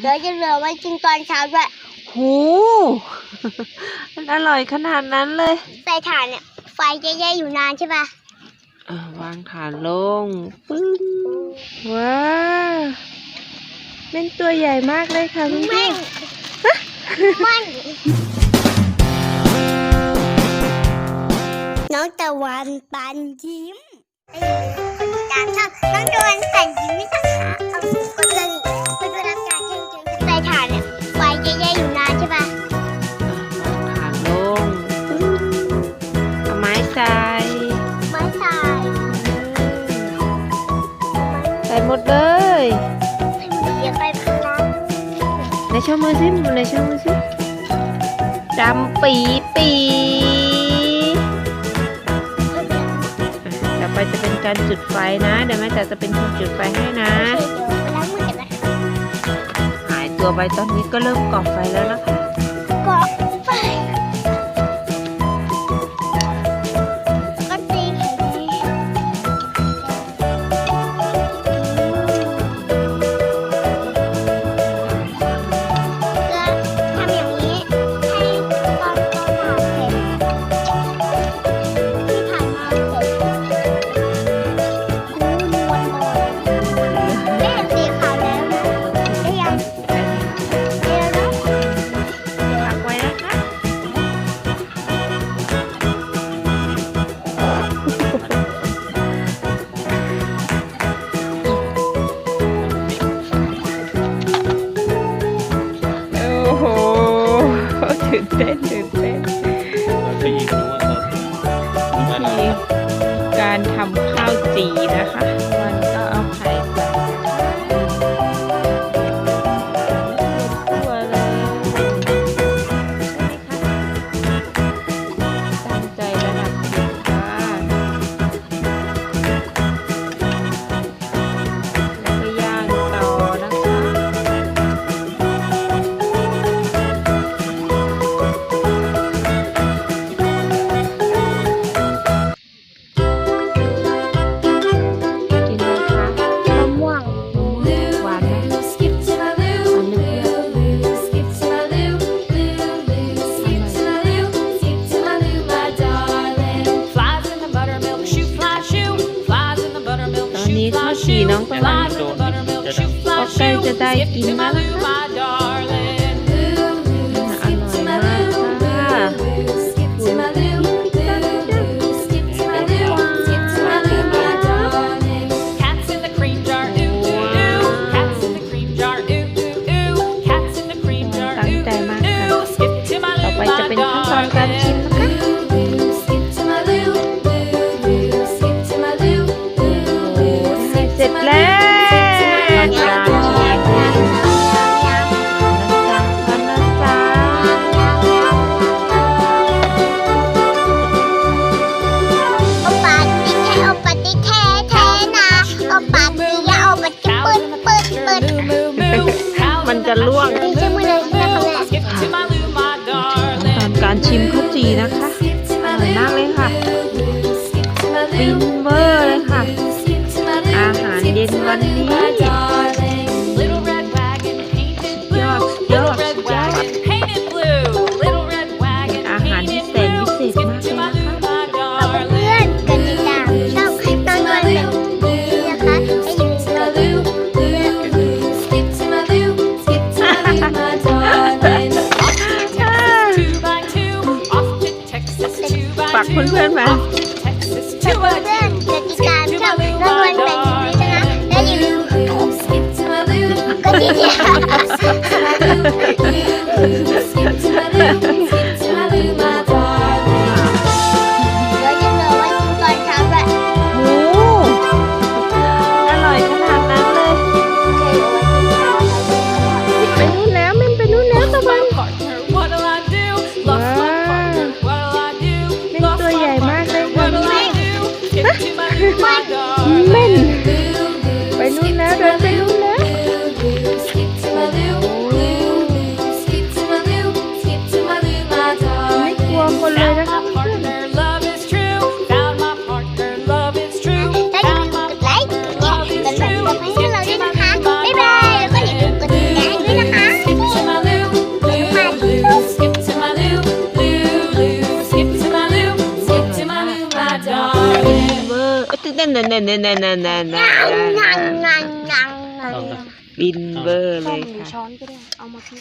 เดี๋ยวจะเหลือไว้กินตอนเช้าด้วยหูมันอร่อยขนาดนั้นเลย ใส่ถ่านเนี่ย ไฟจะแย่อยู่นานใช่ปะอ่าวางฐานลงปึ้งว้าเป็นตัวใหญ่มากเลยค่ะพี่แม่งมันน้องตะวันปันยิ้มตามชอบน้องตะวันปันยิ้มไม่ต้องหาเอากดเลย หมดเลยเดี๋ยวไปพักนะในช่องมือซิในช่องมือซิดำปีปีต่อไปจะเป็นการจุดไฟนะ เดี๋ยวแม่แต่จะเป็นคนจุดไฟให้นะโอเคเดี๋ยวไปล้างมือกันนะ หายตัวไปตอนนี้ก็เริ่มก่อไฟแล้วนะคะำข้าวจีนะคะ ฉี่น้องตรงนั้นก็ใกล้จะได้กินมาก มัน in จะ the ล่วง pasture, ดีจังเลยนะคะแม่ Skip to my loo, my ตอน darling. การชิมข้าวจีนะคะอร่อยมากเลยค่ะฟินเวอร์เลยค่ะ อาหารเย็นวันนี้ เพื่อนๆมา off to Texas. เพื่ Two by อน two. ๆจะติดตามช่องน้องนวลแบบนี้นะคะและอย่าลืมกดติดตาม เม่นไปนู่นแล้วเดิน นั่นนั่นนั่นนั่นนั่นนั่นนั่นงังงังงังงังเอาละบินเบอร์เลยค่ะ ช้อนก็ได้ เอามาพิ